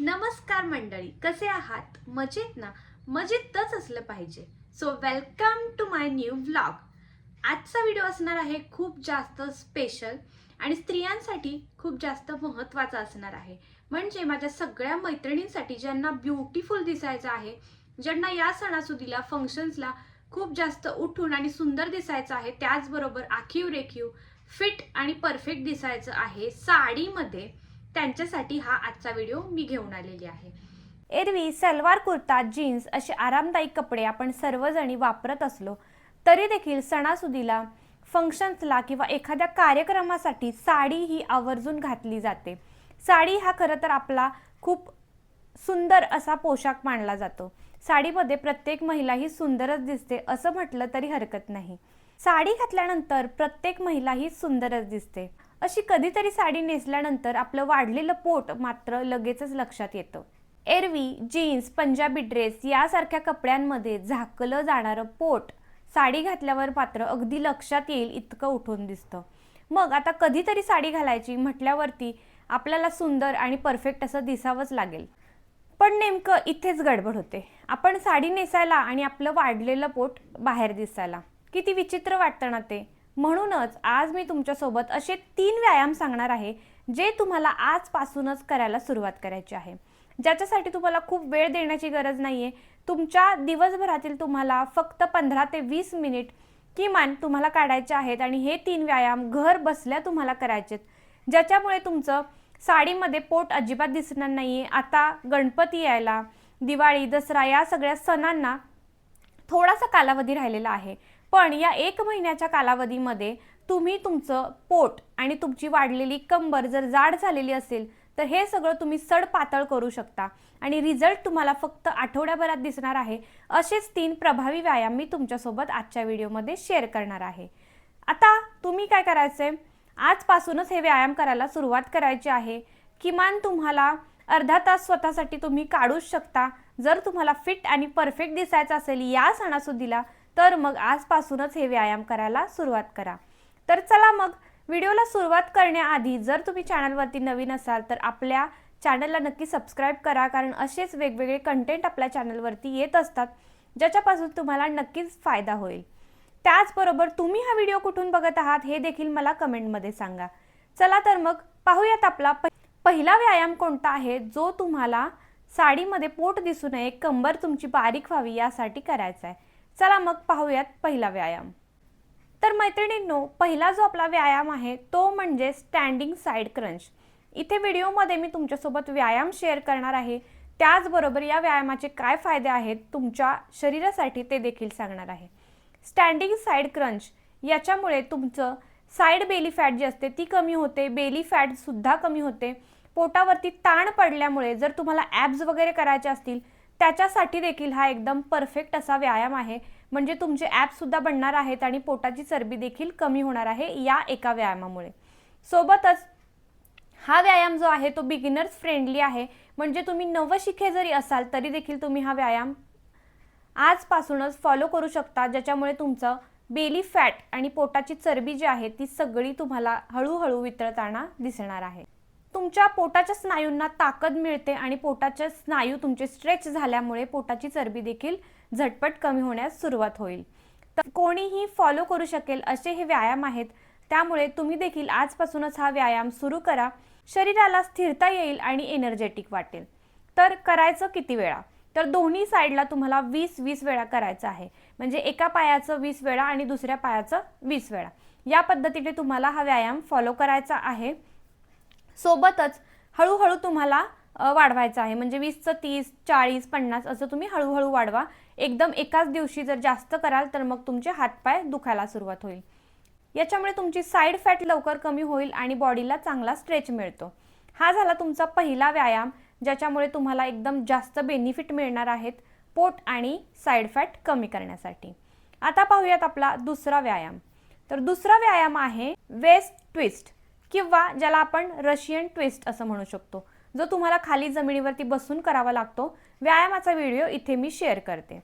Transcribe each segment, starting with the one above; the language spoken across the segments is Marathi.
नमस्कार मंडळी कसे आहात? मजेत ना? मजेतच असलं पाहिजे. So welcome to my new vlog आजचा व्हिडिओ असणार आहे खूप जास्त स्पेशल आणि स्त्रियांसाठी खूप जास्त महत्त्वाचा असणार आहे. म्हणजे माझ्या सगळ्या मैत्रिणींसाठी ज्यांना ब्युटिफुल दिसायचं आहे ज्यांना या सणासुदीला फंक्शन्सला खूप जास्त उठून आणि सुंदर दिसायचं आहे त्याचबरोबर आखीव रेखीव फिट आणि परफेक्ट दिसायचं आहे साडीमध्ये. त्यांच्यासाठी हा आजचा व्हिडिओ मी घेऊन आलेली आहे. एरवी सलवार कुर्ता जीन्स असे आरामदायी कपडे आपण सर्वजणी वापरत असलो तरी देखील सणासुदीला फंक्शन्सला किंवा एखाद्या कार्यक्रमासाठी साडी ही आवर्जून घातली जाते. साडी हा खरं तर आपला खूप सुंदर असा पोशाख मानला जातो. साडीमध्ये प्रत्येक महिला ही सुंदरच दिसते असं म्हटलं तरी हरकत नाही. साडी घातल्यानंतर प्रत्येक महिला ही सुंदरच दिसते. अशी कधीतरी साडी नेसल्यानंतर आपलं वाढलेलं पोट मात्र लगेचच लक्षात येतं. एरवी जीन्स पंजाबी ड्रेस यासारख्या कपड्यांमध्ये झाकलं जाणारं पोट साडी घातल्यावर मात्र अगदी लक्षात येईल इतकं उठून दिसतं. मग आता कधीतरी साडी घालायची म्हटल्यावरती आपल्याला सुंदर आणि परफेक्ट असं दिसावंच लागेल. पण नेमकं इथेच गडबड होते. आपण साडी नेसायला आणि आपलं वाढलेलं पोट बाहेर दिसायला. किती विचित्र वाटतं ना ते. म्हणूनच आज मी तुमच्यासोबत असे तीन व्यायाम सांगणार आहे जे तुम्हाला आजपासूनच करायला सुरुवात करायची आहे. ज्याच्यासाठी तुम्हाला खूप वेळ देण्याची गरज नाही आहे तुमच्या दिवसभरातील तुम्हाला फक्त पंधरा ते वीस मिनिट किमान तुम्हाला काढायचे आहेत आणि हे तीन व्यायाम घर बसल्या तुम्हाला करायचे आहेत. ज्याच्यामुळे तुमचं साडीमध्ये पोट अजिबात दिसणार नाही आहे आता गणपती यायला दिवाळी दसरा या सगळ्या सणांना थोडासा कालावधी राहिलेला आहे. पण या एक महिन्याच्या कालावधीमध्ये तुम्ही तुमचं पोट आणि तुमची वाढलेली कंबर जर जाड झालेली असेल तर हे सगळं तुम्ही सड पातळ करू शकता. आणि रिझल्ट तुम्हाला फक्त आठवड्याभरात दिसणार आहे असेच तीन प्रभावी व्यायाम मी तुमच्यासोबत आजच्या व्हिडिओमध्ये शेअर करणार आहे. आता तुम्ही काय करायचं आहे आजपासूनच हे व्यायाम करायला सुरुवात करायची आहे. किमान तुम्हाला अर्धा तास स्वतःसाठी तुम्ही काढूच शकता. जर तुम्हाला फिट आणि परफेक्ट दिसायचं असेल या सणासुदीला तर मग आजपासूनच हे व्यायाम करायला सुरुवात करा. तर चला मग व्हिडिओला सुरुवात करण्याआधी जर तुम्ही चॅनलवरती नवीन असाल तर आपल्या चॅनलला नक्की सबस्क्राईब करा कारण असेच वेगवेगळे कंटेंट आपल्या चॅनलवरती येत असतात ज्याच्यापासून तुम्हाला नक्कीच फायदा होईल. त्याचबरोबर तुम्ही हा व्हिडिओ कुठून बघत आहात हे देखील मला कमेंटमध्ये सांगा. चला तर मग पाहूयात आपला पहिला व्यायाम कोणता आहे जो तुम्हाला साडीमध्ये पोट दिसू नये कंबर तुमची बारीक व्हावी यासाठी करायचा आहे. चला मग पाहूयात पहिला व्यायाम. तर मैत्रिणींनो पहिला जो आपला व्यायाम आहे तो म्हणजे स्टँडिंग साईड क्रंच इथे व्हिडिओमध्ये मी तुमच्यासोबत व्यायाम शेअर करणार आहे. त्याचबरोबर या व्यायामाचे काय फायदे आहेत तुमच्या शरीरासाठी ते देखील सांगणार आहे. स्टँडिंग साईड क्रंच याच्यामुळे तुमचं साईड बेली फॅट जी असते ती कमी होते बेली फॅटसुद्धा कमी होते. पोटावरती ताण पडल्यामुळे जर तुम्हाला ॲब्स वगैरे करायचे असतील त्याच्यासाठी देखील हा एकदम परफेक्ट असा व्यायाम आहे. म्हणजे तुमचे ॲपसुद्धा बनणार आहेत आणि पोटाची चरबी देखील कमी होणार आहे या एका व्यायामामुळे. सोबतच हा व्यायाम जो आहे तो बिगिनर्स फ्रेंडली आहे. म्हणजे तुम्ही नवशिखे जरी असाल तरी देखील तुम्ही हा व्यायाम आजपासूनच फॉलो करू शकता. ज्याच्यामुळे तुमचं बेली फॅट आणि पोटाची चरबी जी आहे ती सगळी तुम्हाला हळूहळू वितळताना दिसणार आहे. तुमच्या पोटाच्या स्नायूंना ताकद मिळते आणि पोटाचे स्नायू तुमचे स्ट्रेच झाल्यामुळे पोटाची चरबी देखील झटपट कमी होण्यास सुरुवात होईल. तर कोणीही फॉलो करू शकेल असे हे व्यायाम आहेत. त्यामुळे तुम्ही देखील आजपासूनच हा व्यायाम सुरू करा. शरीराला स्थिरता येईल आणि एनर्जेटिक वाटेल. तर करायचं किती वेळा? तर दोन्ही साईडला तुम्हाला वीस वीस वेळा करायचं आहे. म्हणजे एका पायाचं वीस वेळा आणि दुसऱ्या पायाचं वीस वेळा. या पद्धतीने तुम्हाला हा व्यायाम फॉलो करायचा आहे. सोबतच हळूहळू तुम्हाला वाढवायचं आहे. म्हणजे वीसचं तीस चाळीस पन्नास असं तुम्ही हळूहळू वाढवा. एकदम एकाच दिवशी जर जास्त कराल तर मग तुमचे हातपाय दुखायला सुरुवात होईल. याच्यामुळे तुमची साईड फॅट लवकर कमी होईल आणि बॉडीला चांगला स्ट्रेच मिळतो. हा झाला तुमचा पहिला व्यायाम ज्याच्यामुळे तुम्हाला एकदम जास्त बेनिफिट मिळणार आहेत पोट आणि साईड फॅट कमी करण्यासाठी. आता पाहूयात आपला दुसरा व्यायाम. तर दुसरा व्यायाम आहे वेस्ट ट्विस्ट किंवा ज्याला आपण रशियन ट्विस्ट असं म्हणू शकतो जो तुम्हाला खाली जमिनीवरती बसून करावा लागतो व्यायामाचा व्हिडिओ इथे मी शेअर करते.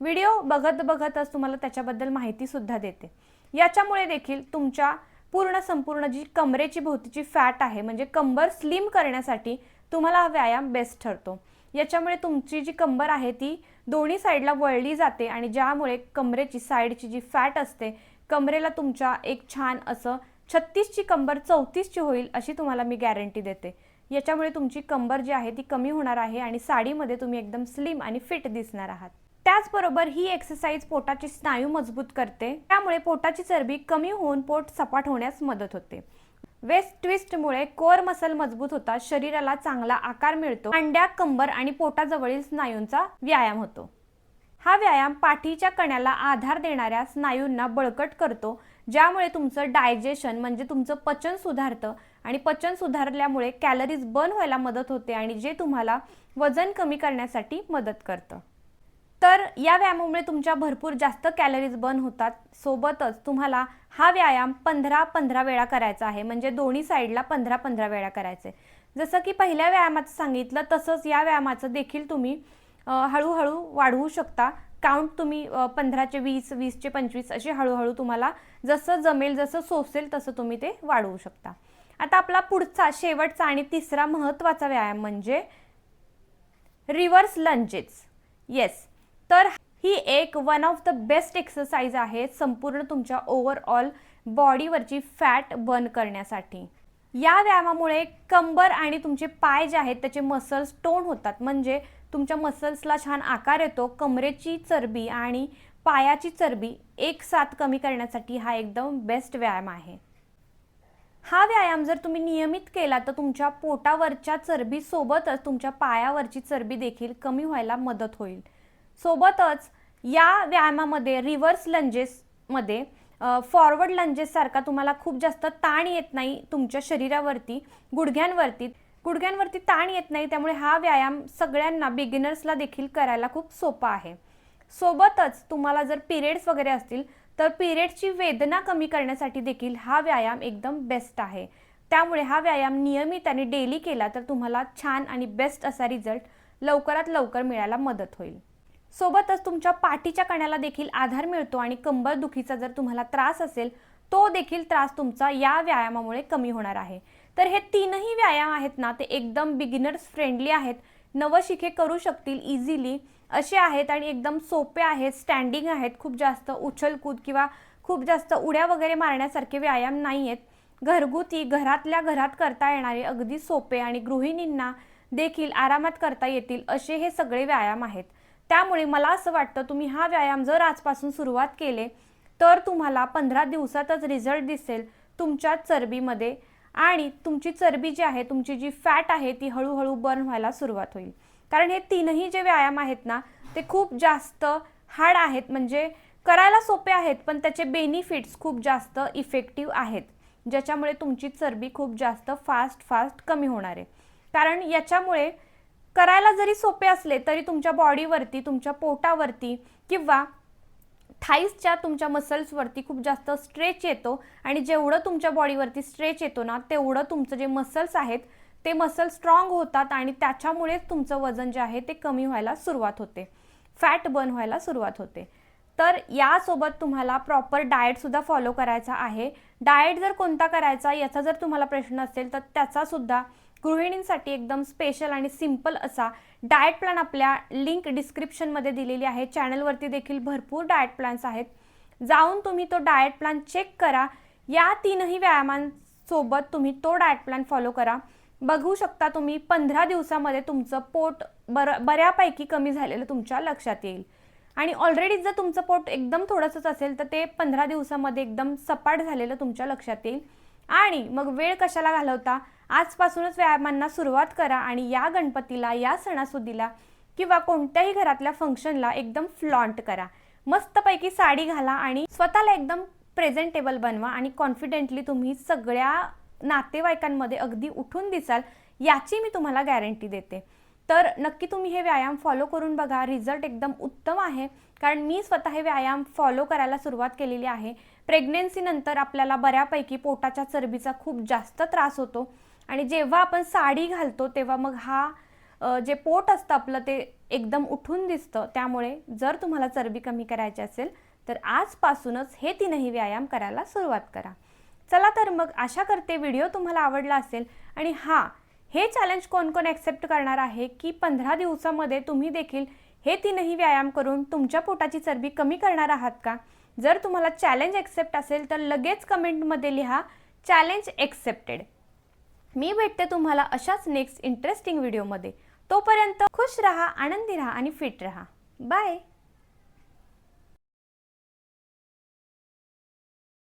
व्हिडिओ बघत बघतच तुम्हाला त्याच्याबद्दल माहिती सुद्धा देते. याच्यामुळे देखील तुमच्या पूर्ण संपूर्ण जी कमरेची भोवतीची फॅट आहे म्हणजे कंबर स्लिम करण्यासाठी तुम्हाला हा व्यायाम बेस्ट ठरतो. याच्यामुळे तुमची जी कंबर आहे ती दोन्ही साईडला वळली जाते आणि ज्यामुळे कमरेची साईडची जी फॅट असते कमरेला तुमच्या एक छान असं छत्तीसची कंबर चौतीसची होईल अशी तुम्हाला मी गॅरंटी देते. याच्यामुळे तुमची कंबर जी आहे ती कमी होणार आहे आणि साडीमध्ये तुम्ही एकदम स्लिम आणि फिट दिसणार आहात. त्याचबरोबर ही एक्सरसाइज पोटाचे स्नायू मजबूत करते. त्यामुळे पोटाची चरबी कमी होऊन पोट सपाट होण्यास मदत होते. वेस्ट ट्विस्टमुळे कोर मसल मजबूत होतात शरीराला चांगला आकार मिळतो अंड्या कंबर आणि पोटाजवळील स्नायूंचा व्यायाम होतो. हा व्यायाम पाठीच्या कण्याला आधार देणाऱ्या स्नायूंना बळकट करतो ज्यामुळे तुमचं डायजेशन म्हणजे तुमचं पचन सुधारतं. आणि पचन सुधारल्यामुळे कॅलरीज बर्न व्हायला मदत होते आणि जे तुम्हाला वजन कमी करण्यासाठी मदत करतं. तर या व्यायामामुळे तुमच्या भरपूर जास्त कॅलरीज बर्न होतात. सोबतच तुम्हाला हा व्यायाम पंधरा पंधरा वेळा करायचा आहे. म्हणजे दोन्ही साईडला पंधरा पंधरा वेळा करायचे जसं की पहिल्या व्यायामाचं सांगितलं तसंच या व्यायामाचं देखील तुम्ही हळूहळू वाढवू शकता. काउंट तुम्ही पंधराचे वीस वीसचे पंचवीस असे हळूहळू तुम्हाला जसं जमेल जसं सोसेल तसं तुम्ही ते वाढवू शकता. आता आपला पुढचा शेवटचा आणि तिसरा महत्त्वाचा व्यायाम म्हणजे रिव्हर्स लंजेस. येस तर ही एक one of the best exercise आहे संपूर्ण तुमच्या ओव्हरऑल बॉडीवरची फॅट बर्न करण्यासाठी. या व्यायामामुळे कंबर आणि तुमचे पाय जे आहेत त्याचे मसल्स टोन होतात. म्हणजे तुमच्या मसल्सला छान आकार येतो. कमरेची चरबी आणि पायाची चरबी एक साथ कमी करण्यासाठी हा एकदम बेस्ट व्यायाम आहे. हा व्यायाम जर तुम्ही नियमित केला तर तुमच्या पोटावरच्या चरबीसोबतच तुमच्या पायावरची चरबी देखील कमी व्हायला मदत होईल. सोबतच या व्यायामामध्ये रिव्हर्स लंजेसमध्ये फॉरवर्ड लंजेससारखा तुम्हाला खूप जास्त ताण येत नाही तुमच्या शरीरावरती गुडघ्यांवरती. गुडघ्यांवरती ताण येत नाही त्यामुळे हा व्यायाम सगळ्यांना बिगिनर्सला देखील करायला खूप सोपा आहे. सोबतच तुम्हाला जर पिरियड्स वगैरे असतील तर पिरियडची वेदना कमी करण्यासाठी देखील हा व्यायाम एकदम बेस्ट आहे. त्यामुळे हा व्यायाम नियमित आणि डेली केला तर तुम्हाला छान आणि बेस्ट असा रिझल्ट लवकरात लवकर मिळायला मदत होईल. सोबतच तुमच्या पाठीच्या कण्याला देखील आधार मिळतो आणि कंबर दुखीचा जर तुम्हाला त्रास असेल तो देखील त्रास तुमचा या व्यायामामुळे कमी होणार आहे. तर हे तीनही व्यायाम आहेत ना ते एकदम बिगिनर्स फ्रेंडली आहेत. नवशिके करू शकतील इझिली असे आहेत आणि एकदम सोपे आहेत स्टँडिंग आहेत. खूप जास्त उछलकूद किंवा खूप जास्त उड्या वगैरे मारण्यासारखे व्यायाम नाही आहेत. घरगुती घरातल्या घरात करता येणारे अगदी सोपे आणि गृहिणींना देखील आरामात करता येतील असे हे सगळे व्यायाम आहेत. त्यामुळे मला असं वाटतं तुम्ही हा व्यायाम जर आजपासून सुरुवात केले तर तुम्हाला पंधरा दिवसातच रिझल्ट दिसेल तुमच्या चरबीमध्ये आणि तुमची चरबी जी आहे तुमची जी फॅट आहे ती हळूहळू बर्न व्हायला सुरुवात होईल. कारण हे तीनही जे व्यायाम आहेत ना ते खूप जास्त हार्ड आहेत. म्हणजे करायला सोपे आहेत पण त्याचे बेनिफिट्स खूप जास्त इफेक्टिव्ह आहेत. ज्याच्यामुळे तुमची चरबी खूप जास्त फास्ट फास्ट कमी होणार आहे. कारण याच्यामुळे करायला जरी सोपे असले तरी तुमच्या बॉडीवरती तुमच्या पोटावरती किंवा थाईसच्या तुमच्या मसल्सवरती खूप जास्त स्ट्रेच येतो. आणि जेवढं तुमच्या बॉडीवरती स्ट्रेच येतो ना तेवढं तुमचं जे मसल्स आहेत ते मसल स्ट्रॉंग होतात आणि त्याच्यामुळेच तुमचं वजन जे आहे ते कमी व्हायला सुरुवात होते. फॅट बर्न व्हायला सुरुवात होते. तर यासोबत तुम्हाला प्रॉपर डाएटसुद्धा फॉलो करायचा आहे. डाएट जर कोणता करायचा याचा जर तुम्हाला प्रश्न असेल तर त्याचासुद्धा गृहिणींसाठी एकदम स्पेशल आणि सिंपल असा डाएट प्लॅन आपल्या लिंक डिस्क्रिप्शनमध्ये दिलेली आहे. चॅनलवरती देखील भरपूर डाएट प्लॅन्स आहेत. जाऊन तुम्ही तो डाएट प्लॅन चेक करा. या तीनही व्यायामांसोबत तुम्ही तो डाएट प्लॅन फॉलो करा. बघू शकता तुम्ही पंधरा दिवसामध्ये तुमचं पोट बर बऱ्यापैकी कमी झालेलं तुमच्या लक्षात येईल. आणि ऑलरेडी जर तुमचं पोट एकदम थोडंसंच असेल तर ते पंधरा दिवसामध्ये एकदम सपाट झालेलं तुमच्या लक्षात येईल. आणि मग वेळ कशाला घालवता? आजपासूनच व्यायामांना सुरुवात करा आणि या गणपतीला या सणासुदीला किंवा कोणत्याही घरातल्या फंक्शनला एकदम फ्लॉन्ट करा. मस्तपैकी साडी घाला आणि स्वतःला एकदम प्रेझेंटेबल बनवा आणि कॉन्फिडेंटली तुम्ही सगळ्या नातेवाईकांमध्ये अगदी उठून दिसाल याची मी तुम्हाला गॅरंटी देते. तर नक्की तुम्ही हे व्यायाम फॉलो करून बघा. रिझल्ट एकदम उत्तम आहे. कारण मी स्वतः हे व्यायाम फॉलो करायला सुरुवात केलेली आहे. प्रेग्नेन्सीनंतर आपल्याला बऱ्यापैकी पोटाच्या चरबीचा खूप जास्त त्रास होतो. आणि जेव्हा आपण साडी घालतो तेव्हा मग हा जे पोट असतं आपलं ते एकदम उठून दिसतं. त्यामुळे जर तुम्हाला चरबी कमी करायची असेल तर आजपासूनच हे तीनही व्यायाम करायला सुरुवात करा. चला तर मग आशा करते व्हिडिओ तुम्हाला आवडला असेल. आणि हा हे चॅलेंज कोण कोण ॲक्सेप्ट करणार आहे की पंधरा दिवसामध्ये तुम्ही देखील हे तीनही व्यायाम करून तुमच्या पोटाची चरबी कमी करणार आहात का? जर तुम्हाला चॅलेंज ॲक्सेप्ट असेल तर लगेच कमेंटमध्ये लिहा चॅलेंज ॲक्सेप्टेड मी भेटते तुम्हाला अशाच नेक्स्ट इंटरेस्टिंग व्हिडिओमध्ये तोपर्यंत खुश रहा आनंदी रहा आणि फिट रहा. बाय